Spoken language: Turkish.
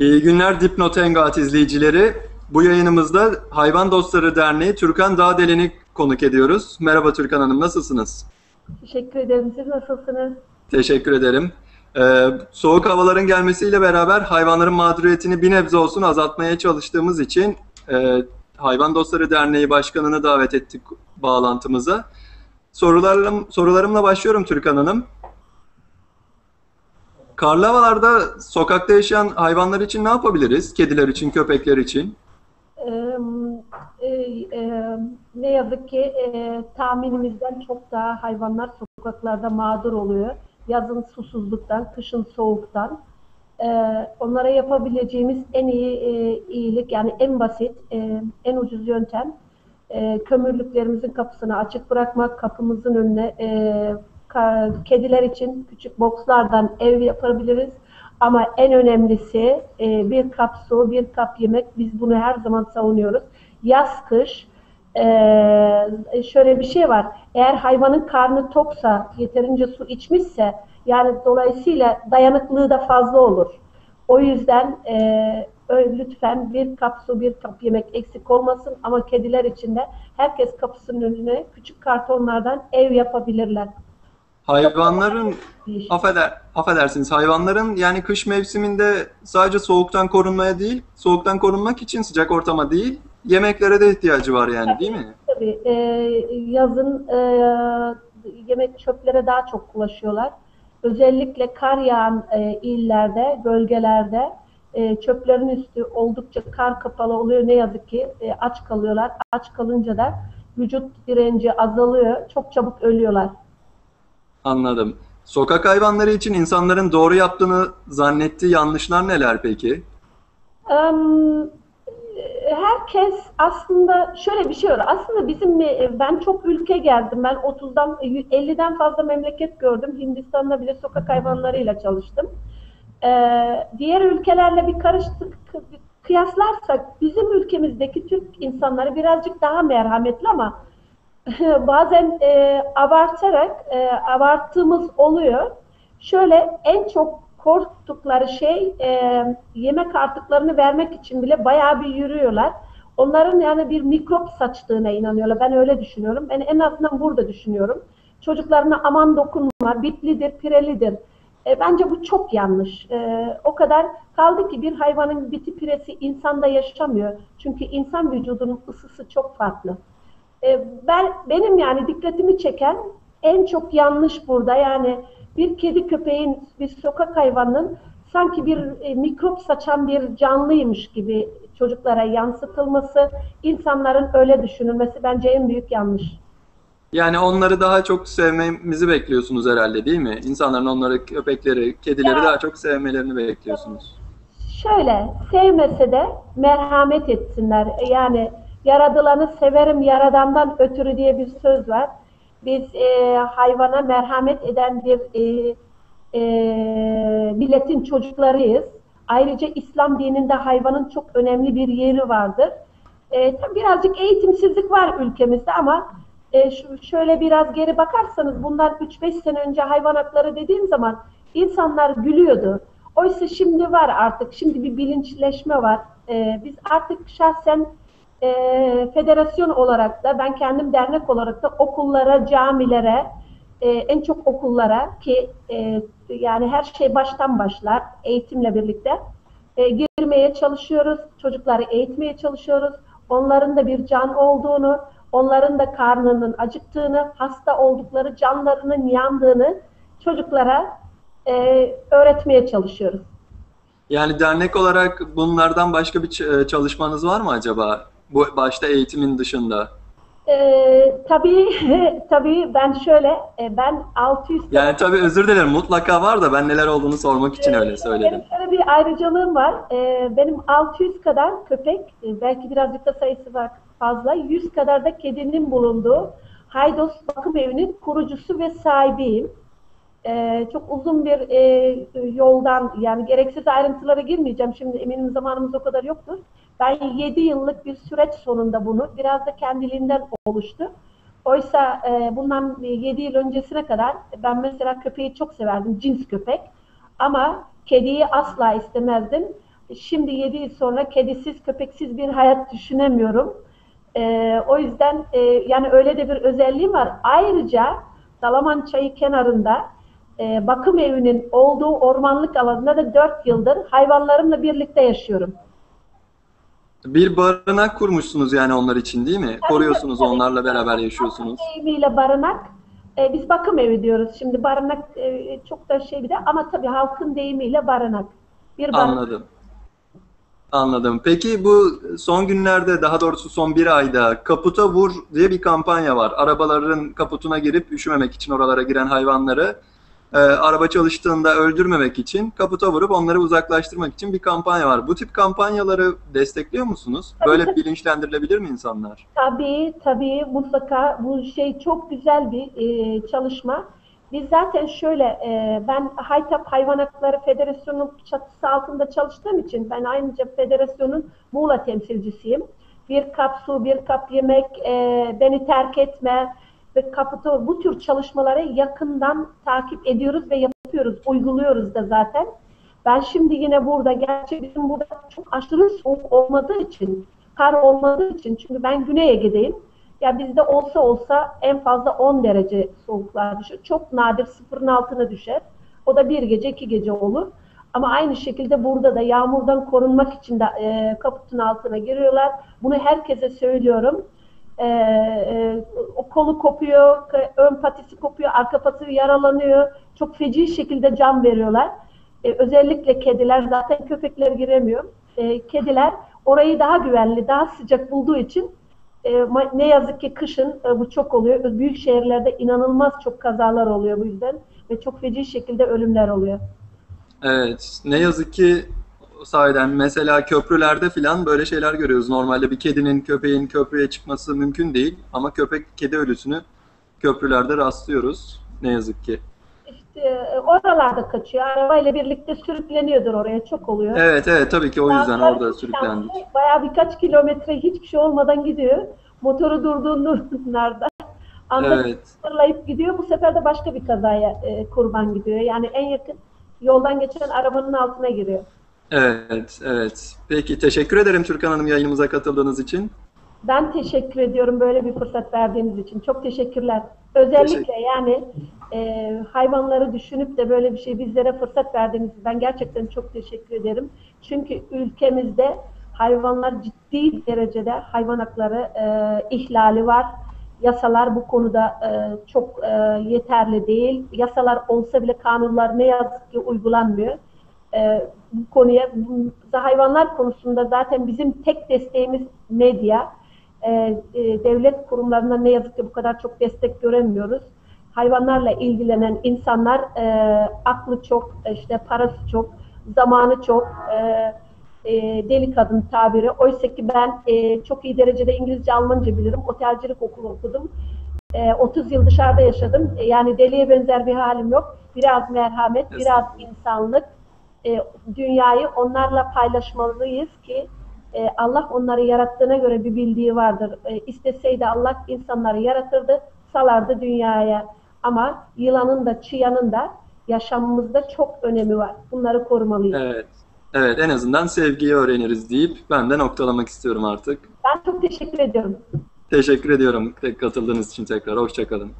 İyi günler Dipnot Engat izleyicileri. Bu yayınımızda Hayvan Dostları Derneği Türkan Dağdelen'i konuk ediyoruz. Merhaba Türkan Hanım, nasılsınız? Teşekkür ederim. Siz nasılsınız? Teşekkür ederim. Ee, soğuk havaların gelmesiyle beraber hayvanların mağduriyetini bir nebze olsun azaltmaya çalıştığımız için e, Hayvan Dostları Derneği Başkanı'nı davet ettik bağlantımıza. Sorularım, sorularımla başlıyorum Türkan Hanım. Karlı havalarda sokakta yaşayan hayvanlar için ne yapabiliriz? Kediler için, köpekler için? Ee, e, e, ne yazık ki e, tahminimizden çok daha hayvanlar sokaklarda mağdur oluyor. Yazın susuzluktan, kışın soğuktan. Ee, onlara yapabileceğimiz en iyi e, iyilik, yani en basit, e, en ucuz yöntem e, kömürlüklerimizin kapısını açık bırakmak, kapımızın önüne e, kediler için küçük bokslardan ev yapabiliriz. Ama en önemlisi e, bir kap su, bir kap yemek. Biz bunu her zaman savunuyoruz. Yaz, kış e, şöyle bir şey var. Eğer hayvanın karnı toksa, yeterince su içmişse yani dolayısıyla dayanıklığı da fazla olur. O yüzden e, lütfen bir kap su, bir kap yemek eksik olmasın ama kediler için de herkes kapısının önüne küçük kartonlardan ev yapabilirler. Hayvanların affeder, affedersiniz hayvanların yani kış mevsiminde sadece soğuktan korunmaya değil, soğuktan korunmak için sıcak ortama değil, yemeklere de ihtiyacı var yani tabii, değil mi? Tabii. Ee, yazın e, yemek çöplere daha çok ulaşıyorlar. Özellikle kar yağan e, illerde, bölgelerde e, çöplerin üstü oldukça kar kapalı oluyor. Ne yazık ki e, aç kalıyorlar. Aç kalınca da vücut direnci azalıyor. Çok çabuk ölüyorlar. Anladım. Sokak hayvanları için insanların doğru yaptığını zannettiği yanlışlar neler peki? Um, herkes aslında şöyle bir şey var. Aslında bizim ben çok ülke geldim. Ben 30'dan 50'den fazla memleket gördüm. Hindistan'da bile sokak hayvanlarıyla çalıştım. Ee, diğer ülkelerle bir karıştık kıyaslarsak bizim ülkemizdeki Türk insanları birazcık daha merhametli ama bazen e, abartarak e, abarttığımız oluyor. Şöyle en çok korktukları şey e, yemek artıklarını vermek için bile bayağı bir yürüyorlar. Onların yani bir mikrop saçtığına inanıyorlar. Ben öyle düşünüyorum. Ben en azından burada düşünüyorum. Çocuklarına aman dokunma, bitlidir, pirelidir. E, bence bu çok yanlış. E, o kadar kaldı ki bir hayvanın biti piresi insanda yaşamıyor. Çünkü insan vücudunun ısısı çok farklı. E, ben benim yani dikkatimi çeken en çok yanlış burada yani bir kedi köpeğin bir sokak hayvanının sanki bir e, mikrop saçan bir canlıymış gibi çocuklara yansıtılması, insanların öyle düşünülmesi bence en büyük yanlış. Yani onları daha çok sevmemizi bekliyorsunuz herhalde değil mi? İnsanların onları, köpekleri, kedileri ya, daha çok sevmelerini bekliyorsunuz. Şöyle, sevmese de merhamet etsinler. Yani Yaradılanı severim yaradandan ötürü diye bir söz var. Biz e, hayvana merhamet eden bir e, e, milletin çocuklarıyız. Ayrıca İslam dininde hayvanın çok önemli bir yeri vardır. E, birazcık eğitimsizlik var ülkemizde ama e, şu, şöyle biraz geri bakarsanız bundan 3-5 sene önce hayvan hakları dediğim zaman insanlar gülüyordu. Oysa şimdi var artık, şimdi bir bilinçleşme var. E, biz artık şahsen e, federasyon olarak da ben kendim dernek olarak da okullara, camilere, e, en çok okullara ki e, yani her şey baştan başlar eğitimle birlikte e, girmeye çalışıyoruz. Çocukları eğitmeye çalışıyoruz. Onların da bir can olduğunu, onların da karnının acıktığını, hasta oldukları canlarının yandığını çocuklara e, öğretmeye çalışıyoruz. Yani dernek olarak bunlardan başka bir çalışmanız var mı acaba? Bu başta eğitimin dışında. Ee, tabii tabii ben şöyle e, ben 600 Yani tabii özür dilerim mutlaka var da ben neler olduğunu sormak için öyle ee, söyledim. Benim şöyle bir ayrıcalığım var. Ee, benim 600 kadar köpek e, belki birazcık da sayısı var fazla 100 kadar da kedinin bulunduğu Haydos Bakım Evi'nin kurucusu ve sahibiyim. Ee, çok uzun bir e, yoldan yani gereksiz ayrıntılara girmeyeceğim. Şimdi eminim zamanımız o kadar yoktur. Ben 7 yıllık bir süreç sonunda bunu biraz da kendiliğinden oluştu. Oysa e, bundan 7 yıl öncesine kadar ben mesela köpeği çok severdim, cins köpek. Ama kediyi asla istemezdim. Şimdi 7 yıl sonra kedisiz, köpeksiz bir hayat düşünemiyorum. Ee, o yüzden e, yani öyle de bir özelliğim var. Ayrıca Dalaman Çayı kenarında e, bakım evinin olduğu ormanlık alanında da 4 yıldır hayvanlarımla birlikte yaşıyorum. Bir barınak kurmuşsunuz yani onlar için değil mi? Tabii, Koruyorsunuz tabii. onlarla beraber yaşıyorsunuz. deyimiyle barınak. e, biz bakım evi diyoruz. Şimdi barınak e, çok da şey bir de ama tabii halkın deyimiyle barınak. Bir barınak. Anladım. Anladım. Peki bu son günlerde daha doğrusu son bir ayda kaputa vur diye bir kampanya var. Arabaların kaputuna girip üşümemek için oralara giren hayvanları e, araba çalıştığında öldürmemek için kaputa vurup onları uzaklaştırmak için bir kampanya var. Bu tip kampanyaları destekliyor musunuz? Tabii, Böyle tabii. bilinçlendirilebilir mi insanlar? Tabii tabii mutlaka bu şey çok güzel bir e, çalışma. Biz zaten şöyle e, ben Haytap Hayvan Hakları Federasyonu'nun çatısı altında çalıştığım için ben ayrıca federasyonun Muğla temsilcisiyim. Bir kap su, bir kap yemek, e, beni terk etme ve kapıda bu tür çalışmaları yakından takip ediyoruz ve yapıyoruz, uyguluyoruz da zaten. Ben şimdi yine burada, bizim burada çok aşırı soğuk olmadığı için, kar olmadığı için, çünkü ben Güney Ege'deyim. Ya bizde olsa olsa en fazla 10 derece soğuklar düşer. Çok nadir sıfırın altına düşer. O da bir gece, iki gece olur. Ama aynı şekilde burada da yağmurdan korunmak için de e, kaputun altına giriyorlar. Bunu herkese söylüyorum. E, e, o kolu kopuyor, ön patisi kopuyor, arka patisi yaralanıyor. Çok feci şekilde can veriyorlar. E, özellikle kediler, zaten köpekler giremiyor. E, kediler orayı daha güvenli, daha sıcak bulduğu için e, ne yazık ki kışın e, bu çok oluyor. Büyük şehirlerde inanılmaz çok kazalar oluyor bu yüzden ve çok feci şekilde ölümler oluyor. Evet. Ne yazık ki sahiden mesela köprülerde falan böyle şeyler görüyoruz. Normalde bir kedinin, köpeğin köprüye çıkması mümkün değil ama köpek kedi ölüsünü köprülerde rastlıyoruz. Ne yazık ki. İşte e, oralarda kaçıyor. Arabayla birlikte sürükleniyordur oraya. Çok oluyor. Evet evet tabii ki o yüzden Saatler orada sürüklendik. Bayağı birkaç kilometre hiçbir şey olmadan gidiyor. Motoru durduğunda anda Evet. fırlayıp gidiyor. Bu sefer de başka bir kazaya e, kurban gidiyor. Yani en yakın yoldan geçen arabanın altına giriyor. Evet, evet. Peki teşekkür ederim Türkan Hanım yayınımıza katıldığınız için. Ben teşekkür ediyorum böyle bir fırsat verdiğiniz için. Çok teşekkürler. Özellikle Teşekkür- yani e, hayvanları düşünüp de böyle bir şey bizlere fırsat verdiğiniz için ben gerçekten çok teşekkür ederim. Çünkü ülkemizde hayvanlar ciddi derecede hayvan hakları e, ihlali var. Yasalar bu konuda e, çok e, yeterli değil. Yasalar olsa bile kanunlar ne yazık ki uygulanmıyor. E, bu konuya bu, hayvanlar konusunda zaten bizim tek desteğimiz medya. E, e, devlet kurumlarından ne yazık ki bu kadar çok destek göremiyoruz. Hayvanlarla ilgilenen insanlar e, aklı çok, işte parası çok, zamanı çok, e, e, deli kadın tabiri. Oysa ki ben e, çok iyi derecede İngilizce, Almanca bilirim. Otelcilik okulu okudum. E, 30 yıl dışarıda yaşadım. E, yani deliye benzer bir halim yok. Biraz merhamet, biraz insanlık. E, dünyayı onlarla paylaşmalıyız ki e, Allah onları yarattığına göre bir bildiği vardır. E, isteseydi Allah insanları yaratırdı, salardı dünyaya. Ama yılanın da çıyanın da yaşamımızda çok önemi var. Bunları korumalıyız. Evet. Evet, en azından sevgiyi öğreniriz deyip ben de noktalamak istiyorum artık. Ben çok teşekkür ediyorum. Teşekkür ediyorum katıldığınız için tekrar. Hoşçakalın.